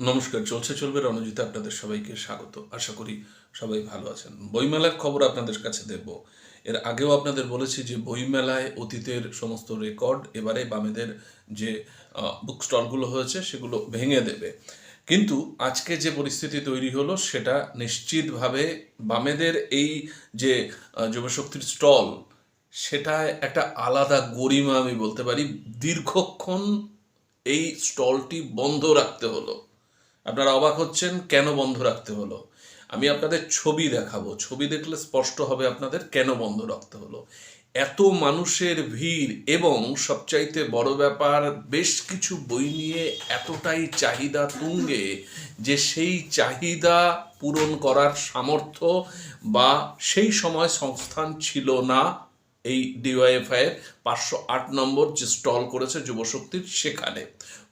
নমস্কার, চলছে চলবে রণজিতে আপনাদের সবাইকে স্বাগত। আশা করি সবাই ভালো আছেন। বইমেলার খবর আপনাদের কাছে দেব। এর আগেও আপনাদের বলেছি যে বইমেলায় অতীতের সমস্ত রেকর্ড, এবারে বামেদের যে বুক স্টলগুলো হয়েছে সেগুলো ভেঙে দেবে। কিন্তু আজকে যে পরিস্থিতি তৈরি হলো সেটা নিশ্চিতভাবে বামেদের এই যে যুবশক্তির স্টল সেটা একটা আলাদা গরিমা আমি বলতে পারি। দীর্ঘক্ষণ এই স্টলটি বন্ধ রাখতে হলো। আপনারা অবাক হচ্ছেন কেন বন্ধ রাখতে হলো? আমি আপনাদের ছবি দেখাবো। ছবি দেখলে স্পষ্ট হবে আপনাদের কেন বন্ধ রাখতে হলো। এত মানুষের ভিড় এবং সবচাইতে বড় ব্যাপার, বেশ কিছু বই নিয়ে এতটাই চাহিদা তুঙ্গে যে সেই চাহিদা পূরণ করার সামর্থ্য বা সেই সময় সংস্থান ছিল না। এই ডিওয়াইএফআই এর পাঁচশো আট নম্বর যে স্টল করেছে যুবশক্তির সেখানে।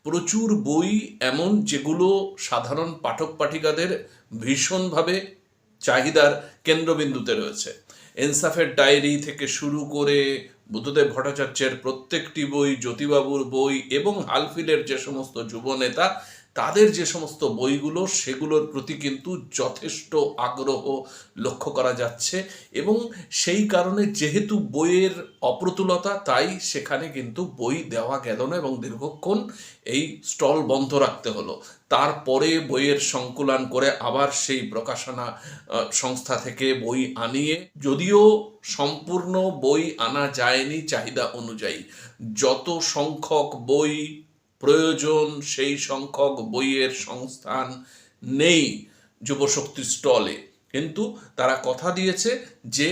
প্রচুর বই এমন যেগুলো সাধারণ পাঠক পাঠিকাদের ভীষণভাবে চাহিদার কেন্দ্রবিন্দুতে রয়েছে। এনসাফের ডায়েরি থেকে শুরু করে বুদ্ধদেব ভট্টাচার্যের প্রত্যেকটি বই, জ্যোতিবাবুর বই এবং হালফিলের যে সমস্ত যুব নেতা তাদের যে সমস্ত বইগুলো, সেগুলোর প্রতি কিন্তু যথেষ্ট আগ্রহ লক্ষ্য করা যাচ্ছে এবং সেই কারণে যেহেতু বইয়ের অপ্রতুলতা, তাই সেখানে কিন্তু বই দেওয়া গেল না এবং দীর্ঘক্ষণ এই স্টল বন্ধ রাখতে হলো। তারপরে বইয়ের সংকুলন করে আবার সেই প্রকাশনা সংস্থা থেকে বই আনিয়ে, যদিও সম্পূর্ণ বই আনা যায়নি চাহিদা অনুযায়ী। যত সংখ্যক বই প্রয়োজন সেই সংখ্যক বইয়ের সংস্থান নেই যুবশক্তি স্টলে। কিন্তু তারা কথা দিয়েছে যে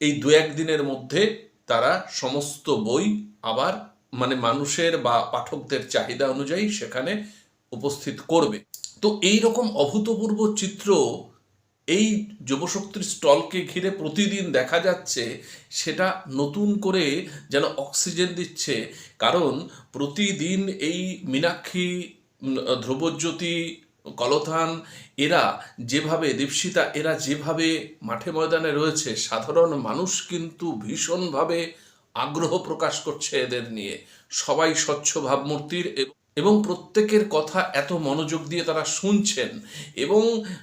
এই দু এক দিনের মধ্যে তারা সমস্ত বই আবার মানে মানুষের বা পাঠকদের চাহিদা অনুযায়ী সেখানে উপস্থিত করবে। তো এই রকম অভূতপূর্ব চিত্র এই যুবশক্তির স্টলকে ঘিরে প্রতিদিন দেখা যাচ্ছে সেটা নতুন করে যেন অক্সিজেন দিচ্ছে। কারণ প্রতিদিন এই মীনাক্ষী ধ্রুবজ্যোতি, কলথান, এরা যেভাবে, দীপশিতা, এরা যেভাবে মাঠে ময়দানে রয়েছে, সাধারণ মানুষ কিন্তু ভীষণভাবে আগ্রহ প্রকাশ করছে এদের নিয়ে। সবাই স্বচ্ছ ভাবমূর্তির এবং এবং প্রত্যেকের কথা এত মনোযোগ দিয়ে তারা শুনছেন। এবং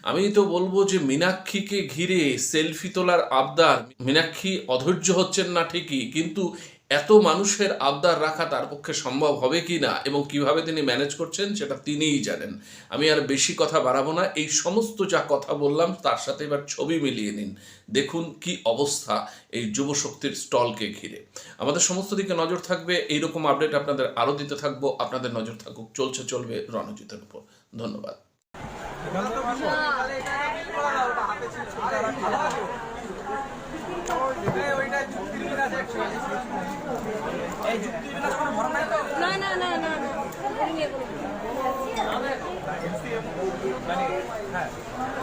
আমি তো বলব যে মীনাক্ষীকে ঘিরে সেলফি তোলার আবদার, মীনাক্ষী অধৈর্য হচ্ছেন না ঠিকই, কিন্তু এত মানুষের আবদার রাখা তার পক্ষে সম্ভব হবে কি না এবং কীভাবে তিনি ম্যানেজ করছেন সেটা তিনিই জানেন। আমি আর বেশি কথা বাড়াবো না, এই সমস্ত যা কথা বললাম তার সাথে এবার ছবি মিলিয়ে নিন। দেখুন কি অবস্থা এই যুবশক্তির স্টলকে ঘিরে। আমাদের সমস্ত দিকে নজর থাকবে, এইরকম আপডেট আপনাদের আরও দিতে থাকব। আপনাদের নজর থাকুক, চলছে, চলবে রণজিতের উপর। ধন্যবাদ। না না না না না।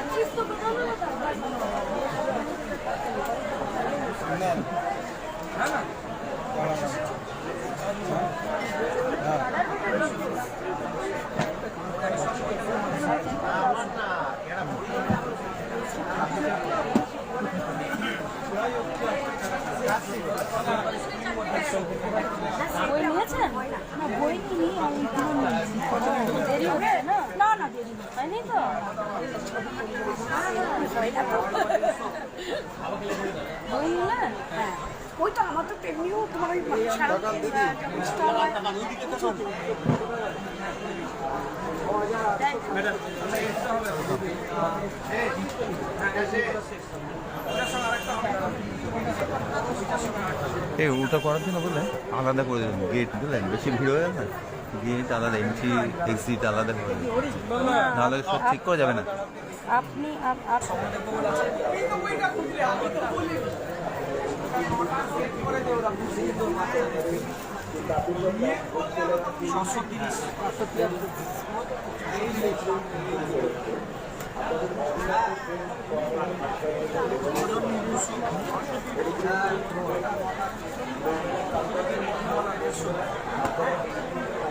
না কোথাও? বই নিয়েছেন না বই নিই আমি এখনও নিয়েছি। দেরি হচ্ছে না না না দেরি হয়নি তো? হ্যাঁ। ওই তো আমার তো তেমনিও তোমার ওই এই ওটা করার জন্য বললেন আলাদা করে দেবেন গেট বুঝলেন বেশি ভিড় হয়ে গেল না গেট আলাদা এন্ট্রি এক্সিট আলাদা করে নাহলে সব ঠিক করা যাবে না। আপনি আপ- আপ-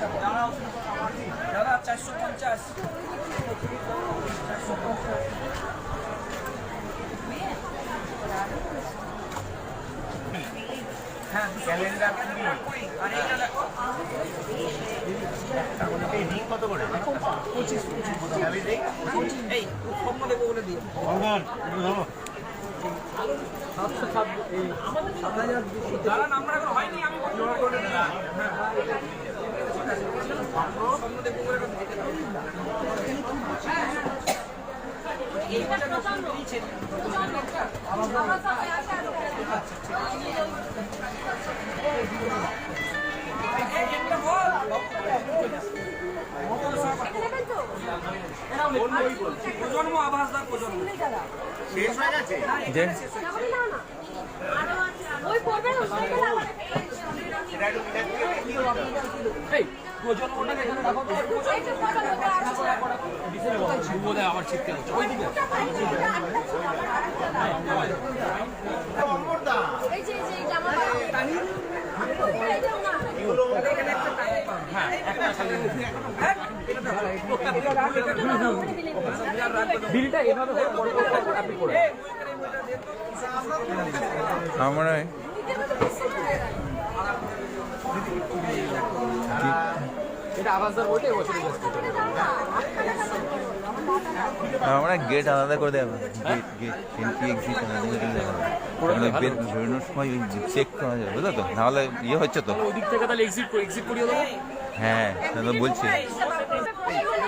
সাথে দাদা চারশো পঞ্চাশ হ্যাঁ ক্যালেন্ডার পঁচিশ পঁচিশ এই জোগাড় করে দিলাম হ্যাঁ প্রজন্ম আভাসদার প্রজন্ম যে? হচ্ছে হ্যাঁ একটা হ্যাঁ বিলটা এভাবে করে বড় করে আপনি করে আমার গেট আলাদা করে দেওয়া গেট গেট এন্ট্রি এক্সিট আলাদা করে বের বেরোনোর সময় চেক করা যাবে বুঝলো তো? নাহলে ইয়ে হচ্ছে তো। ওই থেকে তাহলে এক্সিট এক্সিট করিয়ে দেবো। হ্যাঁ তা বলছি।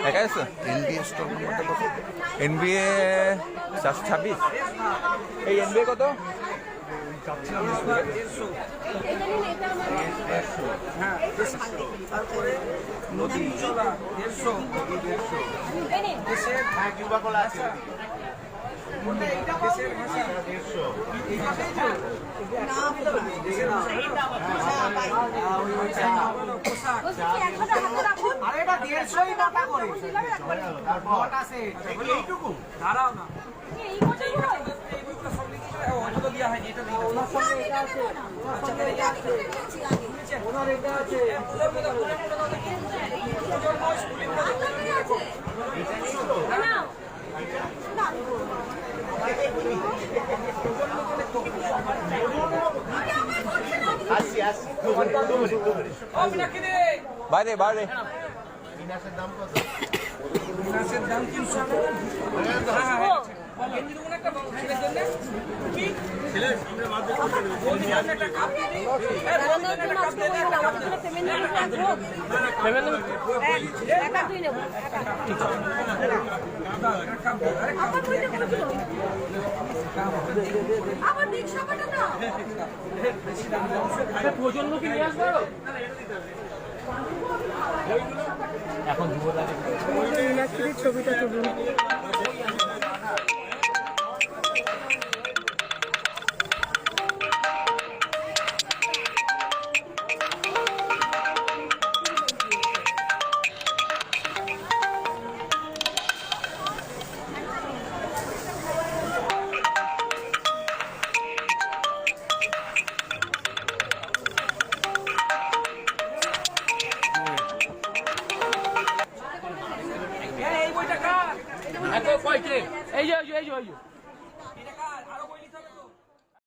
একা আছো এনবিএস স্টক নাম্বারটা কত এনবিএ চারশো ছাব্বিশ এই এনবিএ কত দেড়শো এটা দেড়শোই টাকা করে। এইটুকু। দাঁড়াও না। এটা আছে ওনার এটা আছে প্রজন্ম দাও, প্রজন্ম দাও দেখি। প্রজন্ম স্কুলিং দাও দেখি। ও মিনাক্ষী দে বাইরে। বাইরে মাছের দাম তিনশো হ্যাঁ হ্যাঁ হ্যাঁ গেঞ্জি দেবো না একটা ছেলের জন্য? কি? ছেলের বৌদির জন্য একটা কাপ হ্যাঁ বৌদির জন্য একটা কাপ দে দে, একটা কাপ দে পেমেন্ট একটা কাপ দে আরে কাপ আবার রিক্সা পাঠা দাও। আরে প্রজন্ম কি নিয়ে আসবে আরও? ছবিটা তুলুন you.